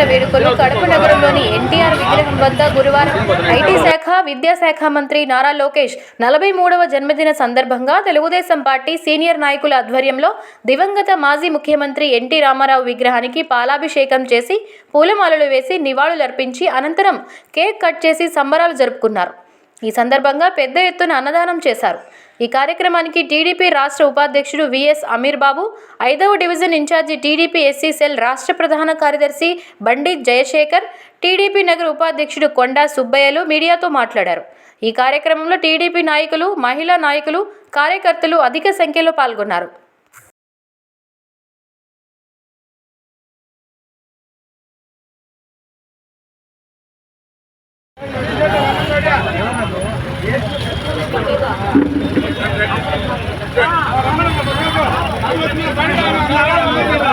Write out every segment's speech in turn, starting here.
జన్మదిన వేడుకలు కడప నగరంలోని ఎన్టీఆర్ విగ్రహం వద్ద గురువారం ఐటీ శాఖ విద్యాశాఖ మంత్రి నారా లోకేష్ నలభై మూడవ జన్మదిన సందర్భంగా తెలుగుదేశం పార్టీ సీనియర్ నాయకుల ఆధ్వర్యంలో దివంగత మాజీ ముఖ్యమంత్రి ఎన్టీ రామారావు విగ్రహానికి పాలాభిషేకం చేసి పూలమాలలు వేసి నివాళులర్పించి అనంతరం కేక్ కట్ చేసి సంబరాలు జరుపుకున్నారు. ఈ సందర్భంగా పెద్ద ఎత్తున అన్నదానం చేశారు. ఈ కార్యక్రమానికి టీడీపీ రాష్ట్ర ఉపాధ్యక్షుడు విఎస్ అమీర్ బాబు ఐదవ division incharge TDP SC cell రాష్ట్ర ప్రధాన కార్యదర్శి బండి జయశేఖర్ టీడీపీ నగర ఉపాధ్యక్షుడు కొండా సుబ్బయ్యలు మీడియాతో మాట్లాడారు. ఈ కార్యక్రమంలో టీడీపీ నాయకులు మహిళా నాయకులు కార్యకర్తలు అధిక సంఖ్యలో పాల్గొన్నారు పక్కనమ్మా మీరు మీరు మీరు మీరు పక్కనమ్మో బాగున్నా పక్కనమ్మా. అమ్మా మేము పడమా పడినా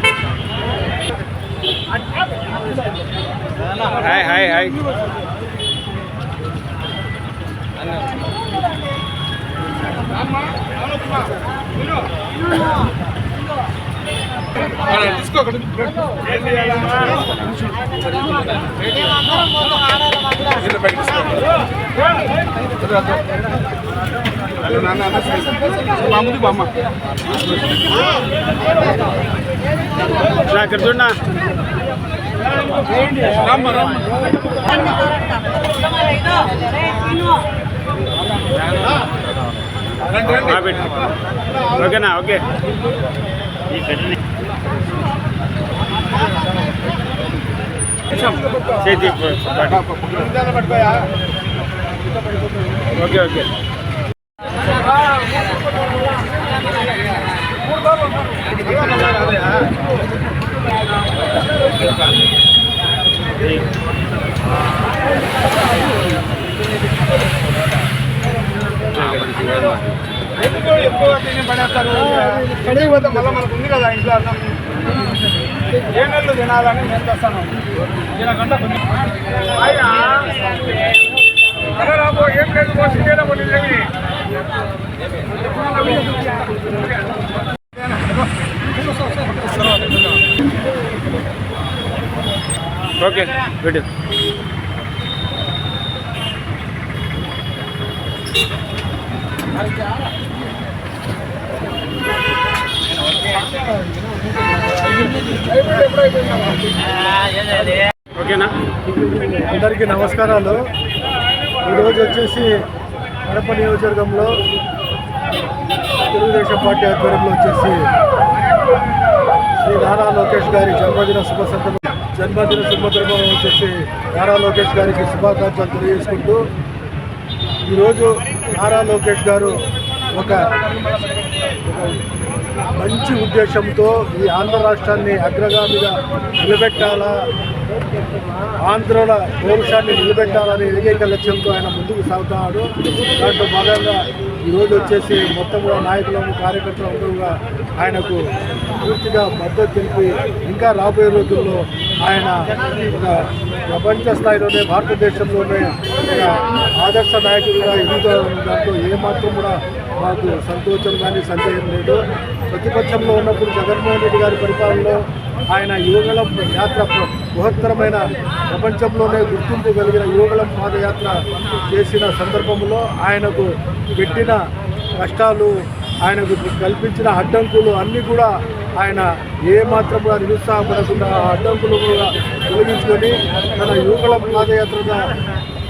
హాయ్ హాయ్ హాయ్ తీసుకో అక్కడ. ఇలా బయట తీసుకో. అరే నాన్న, అన్న, మా ముందు బామ్మ నా ఇక్కడ చూడనా రామ్మ రామ్మ రండి రండి మా పెట్టు ఓకేనా ఓకే చేతి ఓకే ఓకే ఎందుకు ఎక్కువ తిని పడేస్తారు కడిగి పోతే మళ్ళీ మనకు ఉంది కదా ఇంట్లో అన్నం ఏ నెలలు తినాలని నేను తెస్తాను ఇలా కొంచెం అయ్యా రాబో ఏం లేదు పోసి చేయడం నీ ఓకే వీడియో ఓకేనా? అందరికీ నమస్కారాలు. ఈరోజు వచ్చేసి కడప నియోజకవర్గంలో తెలుగుదేశం పార్టీ ఆధ్వర్యంలో వచ్చేసి శ్రీ నారా లోకేష్ గారి జన్మదిన శుభ సందర్భం. జన్మదిన శుభద్రభం వచ్చేసి నారా లోకేష్ గారికి శుభాకాంక్షలు తెలియజేసుకుంటూ ఈరోజు నారా లోకేష్ గారు ఒక మంచి ఉద్దేశంతో ఈ ఆంధ్ర రాష్ట్రాన్ని అగ్రగామిగా నిలబెట్టాలా ఆంధ్రుల పౌరుషాన్ని నిలబెట్టాలని ఏకైక లక్ష్యంతో ఆయన ముందుకు సాగుతున్నాడు దాంట్లో భాగంగా ఈరోజు వచ్చేసి మొత్తం కూడా నాయకులను కార్యకర్తలు అందరూ కూడా ఆయనకు పూర్తిగా మద్దతు తెలిపి ఇంకా రాబోయే రోజుల్లో ఆయన ఒక ప్రపంచ స్థాయిలోనే భారతదేశంలోనే ఒక ఆదర్శ నాయకుడిగా ఎదుగుతారు దాంట్లో ఏమాత్రం కూడా మాకు సంతోషం కానీ సందేహం లేదు. ప్రతిపక్షంలో ఉన్నప్పుడు జగన్మోహన్ రెడ్డి గారి పరిపాలనలో ఆయన యువగలం యాత్ర బృహత్తరమైన ప్రపంచంలోనే గుర్తింపు కలిగిన యువగలం పాదయాత్ర చేసిన సందర్భంలో ఆయనకు పెట్టిన కష్టాలు ఆయనకు కల్పించిన అడ్డంకులు అన్నీ కూడా ఆయన ఏమాత్రం కూడా నిరుత్సాహపడకుండా ఆ అడ్డంకులు కూడా తొలగించుకొని తన యువకుల పాదయాత్రగా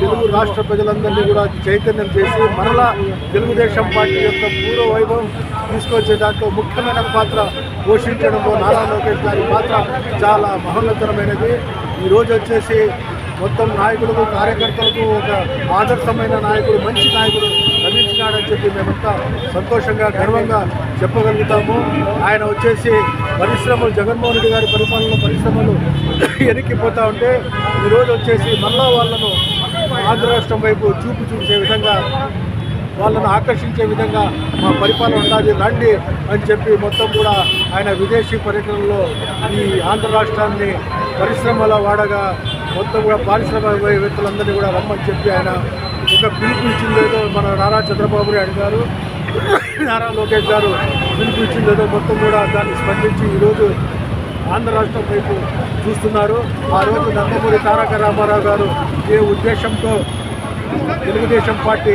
తెలుగు రాష్ట్ర ప్రజలందరినీ కూడా చైతన్యం చేసి మరలా తెలుగుదేశం పార్టీ యొక్క పూర్వ వైభవం తీసుకొచ్చే దాంట్లో ముఖ్యమైన పాత్ర పోషించడంలో నారా లోకేష్ గారి పాత్ర చాలా మహోన్నతరమైనది. ఈరోజు వచ్చేసి మొత్తం నాయకులకు కార్యకర్తలకు ఒక ఆదర్శమైన నాయకుడు మంచి నాయకుడు లభించినాడని చెప్పి మేమంతా సంతోషంగా గర్వంగా చెప్పగలుగుతాము. ఆయన వచ్చేసి పరిశ్రమలు జగన్మోహన్ రెడ్డి గారి పరిపాలన పరిశ్రమలు ఎనిక్కిపోతూ ఉంటే ఈరోజు వచ్చేసి మళ్ళా వాళ్ళను ఆంధ్ర రాష్ట్రం వైపు చూపు చూసే విధంగా వాళ్ళను ఆకర్షించే విధంగా మా పరిపాలన ఉండాలి రండి అని చెప్పి మొత్తం కూడా ఆయన విదేశీ పర్యటనలో ఈ ఆంధ్ర రాష్ట్రాన్ని పరిశ్రమల వాడగా మొత్తం కూడా పారిశ్రామికవేత్తలందరినీ కూడా రమ్మని చెప్పి ఆయన ఒక పిలుపు మన నారా చంద్రబాబు నాయుడు గారు నారా లోకేష్ గారు పిలుపు మొత్తం కూడా దాన్ని స్పందించి ఈరోజు ఆంధ్ర రాష్ట్రం వైపు చూస్తున్నారు. ఆ రోజు నందమూరి తారక రామారావు గారు ఏ ఉద్దేశంతో తెలుగుదేశం పార్టీ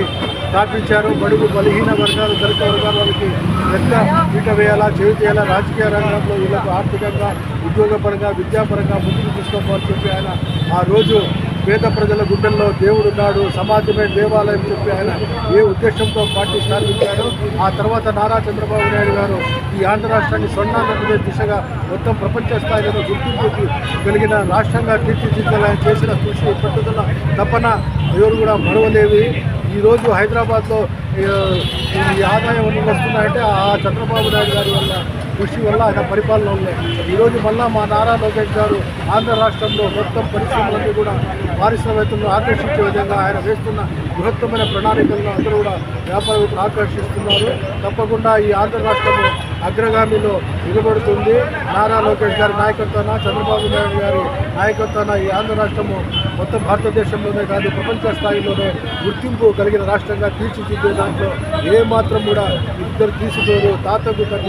స్థాపించారు బడుగు బలహీన వర్గాలు దళిత వర్గాల వాళ్ళకి పెద్ద పీట వేయాలా చేయాలా రాజకీయ రంగంలో వీళ్ళకు ఆర్థికంగా ఉద్యోగపరంగా విద్యాపరంగా ముందుకు తీసుకోవాలని చెప్పి ఆయన ఆ రోజు పేద ప్రజల గుండెల్లో దేవుడు ఉన్నాడు సమాజమే దేవాలయం చెప్పి ఆయన ఏ ఉద్దేశంతో పార్టీ స్థాపించారు ఆ తర్వాత నారా చంద్రబాబు నాయుడు గారు ఈ ఆంధ్ర రాష్ట్రాన్ని స్వర్ణాంధ్రప్రదేశ్ దిశగా మొత్తం ప్రపంచ స్థాయిలో గుర్తింపు కలిగిన రాష్ట్రంగా తీర్చిదిద్దాలని చేసిన కృషి పట్టుదల తపన ఎవరు కూడా మరవలేవి. ఈరోజు హైదరాబాద్లో ఈ ఆదాయం వనరులు వస్తున్నాయంటే ఆ చంద్రబాబు నాయుడు గారి వల్ల కృషి వల్ల ఆయన పరిపాలన ఉన్నాయి ఈరోజు మళ్ళా మా నారా లోకేష్ గారు ఆంధ్ర రాష్ట్రంలో మొత్తం పరిశ్రమలన్నీ కూడా పారిశ్రామికలను ఆకర్షించే విధంగా ఆయన వేస్తున్న బృహత్తమైన ప్రణాళికలను అందరూ కూడా వ్యాపారవేత్తలు ఆకర్షిస్తున్నారు. తప్పకుండా ఈ ఆంధ్ర రాష్ట్రము అగ్రగామిలో నిలబడుతుంది. నారా లోకేష్ గారి నాయకత్వాన చంద్రబాబు నాయుడు గారి నాయకత్వాన ఈ ఆంధ్ర రాష్ట్రము మొత్తం భారతదేశంలోనే కాదు ప్రపంచ స్థాయిలోనే గుర్తింపు కలిగిన రాష్ట్రంగా తీర్చిదిద్దే దాంట్లో ఏ మాత్రం కూడా ఇద్దరు తీసుకోరు తాతకు తగ్గ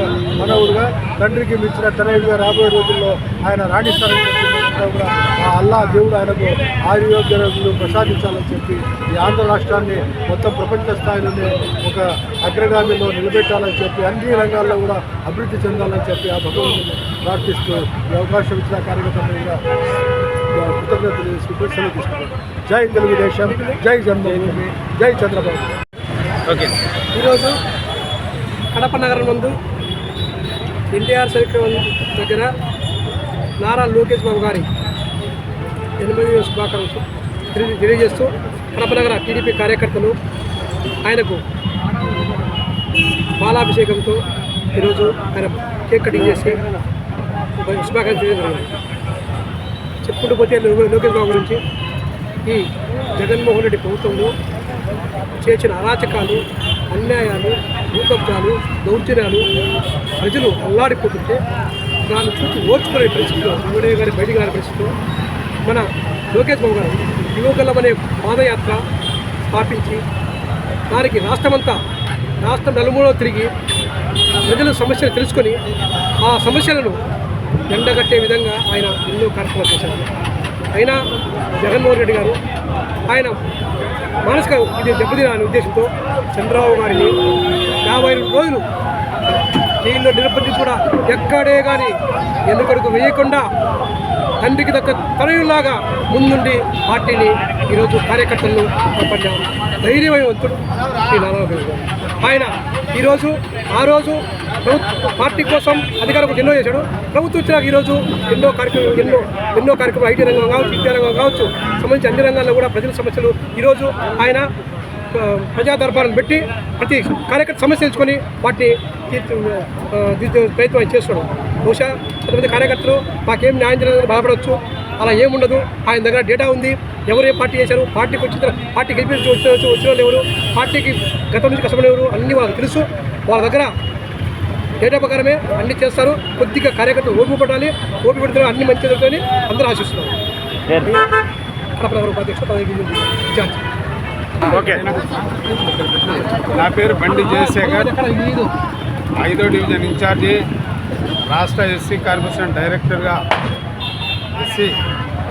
మనవుడుగా తండ్రికి మించిన తనయుడిగా రాబోయే రోజుల్లో ఆయన రాణిస్తారని చెప్పి కూడా ఆ అల్లా దేవుడు ఆయనకు ఆరోగ్యాలు ప్రసాదించాలని చెప్పి ఈ ఆంధ్ర రాష్ట్రాన్ని మొత్తం ప్రపంచ స్థాయిలోనే ఒక అగ్రగామిలో నిలబెట్టాలని చెప్పి అన్ని రంగాల్లో కూడా అభివృద్ధి చెందాలని చెప్పి ఆ భగవంతుని ప్రార్థిస్తూ ఈ అవకాశం ఇచ్చిన కార్యకర్తలుగా కృతజ్ఞతలు తెలుసుకుంటూ సెలవు తీసుకుంటాం జై తెలుగుదేశం జై జన్మభూమి జై చంద్రబాబు. ఓకే. ఈరోజు కడప నగరం నందు ఎన్టీఆర్ సర్కిల్ దగ్గర నారా లోకేష్ బాబు గారి ఎనిమిది శుభాకాంక్షలు తెలియజేస్తూ కడప నగర టీడీపీ కార్యకర్తలు ఆయనకు బాలాభిషేకంతో ఈరోజు ఆయన కేక్ కటింగ్ చేసి శుభాకాంక్షలు తెలియజేయడం చెప్పుకుంటూ పోతే లోకేష్ బాబు గురించి ఈ జగన్మోహన్ రెడ్డి ప్రభుత్వంలో చేసిన అరాచకాలు అన్యాయాలు భూకబ్జాలు దౌర్జన్యాలు ప్రజలు అల్లాడిపోతుంటే దాన్ని చూసి ఓర్చుకునే పరిస్థితిలో యువడే గారి బయట గారి పరిస్థితిలో మన లోకేష్ బాబు గారు యువకులం అనే పాదయాత్ర స్థాపించి దానికి రాష్ట్రమంతా రాష్ట్రం నలుమూలలో తిరిగి ప్రజల సమస్యలు తెలుసుకొని ఆ సమస్యలను ఎండగట్టే విధంగా ఆయన ఎన్నో కార్యక్రమాలు చేశారు. అయినా జగన్మోహన్ రెడ్డి గారు ఆయన మానసిక ఇది దెబ్బతిన ఉద్దేశంతో చంద్రబాబు గారిని యాభై రెండు రోజులు జైల్లో నిరపదించి కూడా ఎక్కడే కానీ ఎందుకడుగు వేయకుండా తండ్రికి దక్క తనయులాగా ముందుండి పార్టీని ఈరోజు కార్యకర్తలను కాపాడారు. ధైర్యమైనవంతుడు శ్రీ నారాయణ ఆయన ఈరోజు ఆ రోజు ప్రభుత్వ పార్టీ కోసం అధికారం ఎన్నో చేశాడు. ప్రభుత్వం వచ్చినాక ఈరోజు ఎన్నో కార్యక్రమాలు ఎన్నో ఎన్నో కార్యక్రమాలు ఐటీ రంగం కావచ్చు విద్యారంగం కావచ్చు సంబంధించి అన్ని రంగాల్లో కూడా ప్రజల సమస్యలు ఈరోజు ఆయన ప్రజా దర్బారును పెట్టి ప్రతి కార్యకర్త సమస్య తెలుసుకొని వాటిని ప్రయత్నం చేస్తాడు. బహుశా కొంతమంది కార్యకర్తలు మాకేం న్యాయం జరగదని బాధపడవచ్చు అలా ఏముండదు ఆయన దగ్గర డేటా ఉంది. ఎవరు ఏ పార్టీ చేశారు? పార్టీకి వచ్చిన పార్టీ గెలిపించి వచ్చిన వచ్చిన వాళ్ళు ఎవరు? పార్టీకి గతం నుంచి కష్టపడి ఎవరు? అన్ని వాళ్ళకి తెలుసు. వాళ్ళ దగ్గర డేటా ప్రకారమే అన్ని చేస్తారు. కొద్దిగా కార్యకర్తలు ఓపిక పడాలి ఓపిక పడితే అన్ని మంచి జరుగుతాయని అందరూ ఆశిస్తున్నారు. ఉపాధ్యక్షుడు పదవి ఓకే. నా పేరు బండి జయశేఖర్. ఐదో డివిజన్ ఇన్ఛార్జి రాష్ట్ర ఎస్సీ కార్పొరేషన్ డైరెక్టర్గా ఎస్సీ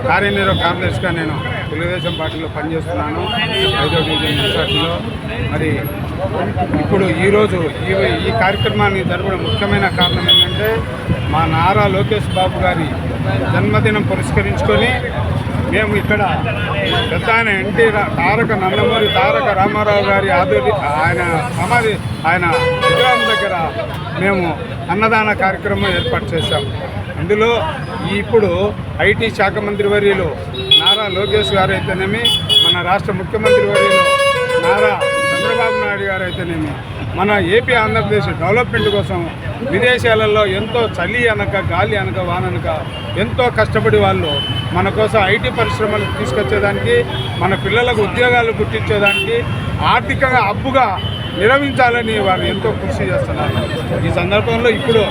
కార్యనిర్వాహక కార్యదర్శిగా నేను తెలుగుదేశం పార్టీలో పనిచేస్తున్నాను ఐదో డివిజన్ ఇన్ఛార్జిలో. మరి ఇప్పుడు ఈరోజు ఈ ఈ కార్యక్రమాన్ని జరపడం ముఖ్యమైన కారణం ఏంటంటే మా నారా లోకేష్ బాబు గారి జన్మదినం పురస్కరించుకొని మేము ఇక్కడ పెద్ద ఆయన ఎన్టీ తారక నందమూరి తారక రామారావు గారి ఆధ్వర్య ఆయన సమాధి ఆయన విగ్రహం దగ్గర మేము అన్నదాన కార్యక్రమం ఏర్పాటు చేశాం. ఇందులో ఇప్పుడు ఐటీ శాఖ మంత్రి వర్యులు నారా లోకేష్ గారు అయితేనేమి మన రాష్ట్ర ముఖ్యమంత్రి వర్యులు నారా చంద్రబాబు నాయుడు గారు అయితేనేమి మన ఏపీ ఆంధ్రప్రదేశ్ డెవలప్మెంట్ కోసం విదేశాలలో ఎంతో చలి అనక గాలి అనక వాననక ఎంతో కష్టపడి వాళ్ళు మన కోసం ఐటీ పరిశ్రమలు తీసుకొచ్చేదానికి మన పిల్లలకు ఉద్యోగాలు గుర్తించేదానికి ఆర్థికంగా అప్పుగా నిర్వహించాలని వారు ఎంతో కృషి చేస్తున్నారు. ఈ సందర్భంలో ఇప్పుడు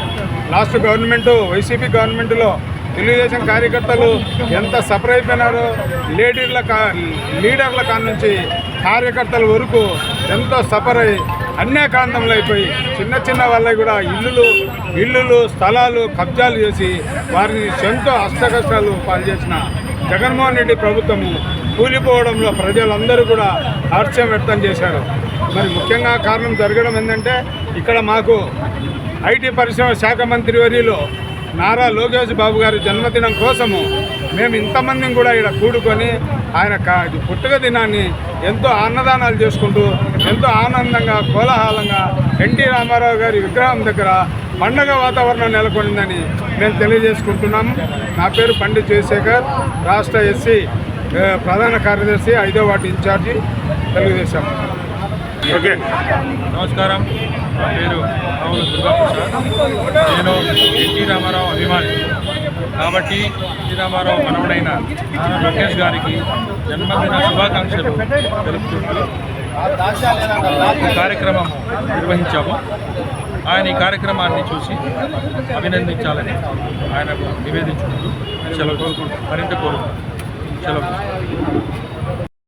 లాస్ట్ గవర్నమెంట్ వైసీపీ గవర్నమెంట్లో తెలుగుదేశం కార్యకర్తలు ఎంత సఫర్ అయిపోయినారో లీడర్ల కా లీడర్ల కాడ నుంచి కార్యకర్తల వరకు ఎంతో సఫర్ అయి అన్యాకాంతంలో అయిపోయి చిన్న చిన్న వాళ్ళకి కూడా ఇల్లులు ఇల్లులు స్థలాలు కబ్జాలు చేసి వారిని ఎంతో అష్టకష్టాలు పాల్చేసిన జగన్మోహన్ రెడ్డి ప్రభుత్వము కూలిపోవడంలో ప్రజలందరూ కూడా హర్షం వ్యక్తం చేశారు. మరి ముఖ్యంగా కారణం జరగడం ఏంటంటే ఇక్కడ మాకు ఐటీ పరిశ్రమ శాఖ మంత్రి వర్యులు నారా లోకేష్ బాబు గారి జన్మదినం కోసము మేము ఇంతమందిని కూడా ఇక్కడ కూడుకొని ఆయన కా- పుట్టుక దినాన్ని ఎంతో అన్నదానాలు చేసుకుంటూ ఎంతో ఆనందంగా కోలాహలంగా ఎన్టీ రామారావు గారి విగ్రహం దగ్గర పండగ వాతావరణం నెలకొందని మేము తెలియజేసుకుంటున్నాము నా పేరు పండిత్ జయశేఖర్ రాష్ట్ర ఎస్సీ ప్రధాన కార్యదర్శి ఐదో వార్డు ఇన్ఛార్జి తెలుగుదేశం. ఓకే. నమస్కారం. నా పేరు రావుల దుర్గాప్రసాద్. నేను ఎన్టీ రామారావు అభిమాని. కాబట్టి ఎన్టీ రామారావు మనవడైన నారా లోకేష్ గారికి జన్మదిన శుభాకాంక్షలు తెలుపుకుంటూ కార్యక్రమం నిర్వహించాము. ఆయన ఈ కార్యక్రమాన్ని చూసి అభినందించాలని ఆయనకు నివేదించుకుంటూ సెలవు మరింత కోరుకుంటున్నాను సెలవు